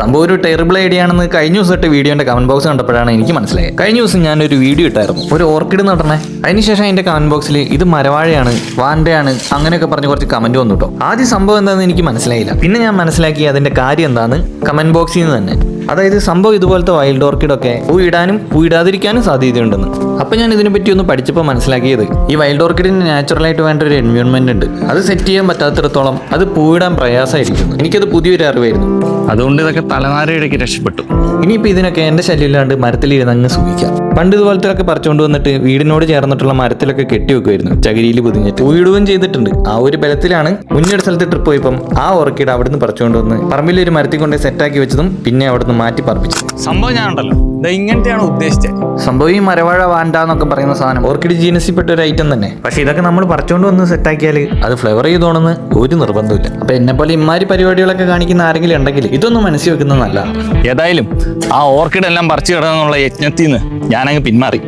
സംഭവം ഒരു terrible idea ആണെന്ന് കഴിഞ്ഞ ദിവസം ഇട്ട് വീഡിയോന്റെ കമന്റ് ബോക്സ് കണ്ടപ്പോഴാണ് എനിക്ക് മനസ്സിലായത്. കഴിഞ്ഞ ദിവസം ഞാൻ ഒരു വീഡിയോ ഇട്ടായിരുന്നു. ഒരു ഓർക്കിഡ് നടണേ അതിനുശേഷം അതിന്റെ കമന്റ് ബോക്സിൽ ഇത് മരവാഴയാണ് വാൻഡയാണ് അങ്ങനെയൊക്കെ പറഞ്ഞ് കുറച്ച് കമന്റ് വന്നു കേട്ടോ ആദ്യ സംഭവം എന്താണെന്ന് എനിക്ക് മനസ്സിലായില്ല. പിന്നെ ഞാൻ മനസ്സിലാക്കി അതിന്റെ കാര്യം എന്താന്ന് കമന്റ് ബോക്സിൽ നിന്ന് തന്നെ. അതായത് സംഭവം ഇതുപോലത്തെ വൈൽഡ് ഓർക്കിഡൊക്കെ പൂ ഇടാനും പൂ ഇടാതിരിക്കാനും സാധ്യതയുണ്ടെന്ന്. അപ്പൊ ഞാൻ ഇതിനെ പറ്റി ഒന്ന് പഠിച്ചപ്പോൾ മനസ്സിലാക്കിയത് ഈ വൈൽഡ് ഓർക്കിഡിന് നാച്ചുറലായിട്ട് വേണ്ട ഒരു എൻവയോൺമെന്റ് ഉണ്ട്. അത് സെറ്റ് ചെയ്യാൻ പറ്റാത്തിടത്തോളം അത് പൂവിടാൻ പ്രയാസമായിരിക്കുന്നു. എനിക്കത് പുതിയൊരു അറിവായിരുന്നു. അതുകൊണ്ട് ഇതൊക്കെ തലനാരയിടയ്ക്ക് രക്ഷപ്പെട്ടു. ഇനിയിപ്പോൾ ഇതിനൊക്കെ എന്റെ ശല്യമില്ലാണ്ട് മരത്തിലിരുന്ന് അങ്ങ് സൂക്ഷിക്കാം. പണ്ട് ഇതുപോലത്തെ പറിച്ചുകൊണ്ട് വന്നിട്ട് വീടിനോട് ചേർന്നിട്ടുള്ള മരത്തിലൊക്കെ കെട്ടി വെക്കുമായിരുന്നു ചകിരിയിൽ പൊതിഞ്ഞിട്ട്. വീടുകയും ചെയ്തിട്ടുണ്ട്. ആ ഒരു ബലത്തിലാണ് മുന്നൊരു സ്ഥലത്ത് ട്രിപ്പ് പോയപ്പം ആ ഓർക്കിഡ് അവിടുന്ന് പറിച്ചുകൊണ്ട് വന്ന് പറമ്പിൽ ഒരു മരത്തിൽ കൊണ്ട് സെറ്റാക്കി വെച്ചതും പിന്നെ അവിടുന്ന് മാറ്റി പറപ്പിച്ചു സംഭവം ഞാനുണ്ടല്ലോ. ഇങ്ങനത്തെയാണ് ഉദ്ദേശിച്ചത്. സംഭവം ഈ മരവാഴ വാണ്ട എന്നൊക്കെ പറയുന്ന സാധനം. ഓർക്കിഡ് ജീനസിൽപ്പെട്ട ഒരു ഐറ്റം തന്നെ. പക്ഷെ ഇതൊക്കെ നമ്മൾ പറിച്ചുകൊണ്ട് വന്ന് സെറ്റാക്കിയാൽ അത് ഫ്ലവർ ചെയ്തോണെന്ന് ഒരു നിർബന്ധമില്ല അപ്പൊ എന്നെ പോലെ ഇമാരി പരിപാടികളൊക്കെ കാണിക്കുന്ന ആരെങ്കിലും ഉണ്ടെങ്കിൽ ഇതൊന്നും മനസ്സിൽ വെക്കുന്നത് നല്ലതാണ് ഏതായാലും ആ ഓർക്കിഡ് എല്ലാം പറിച്ചു കിടന്നുള്ള യജ്ഞത്തിൽ നിന്ന് ഞാനങ്ങ് പിന്മാറി.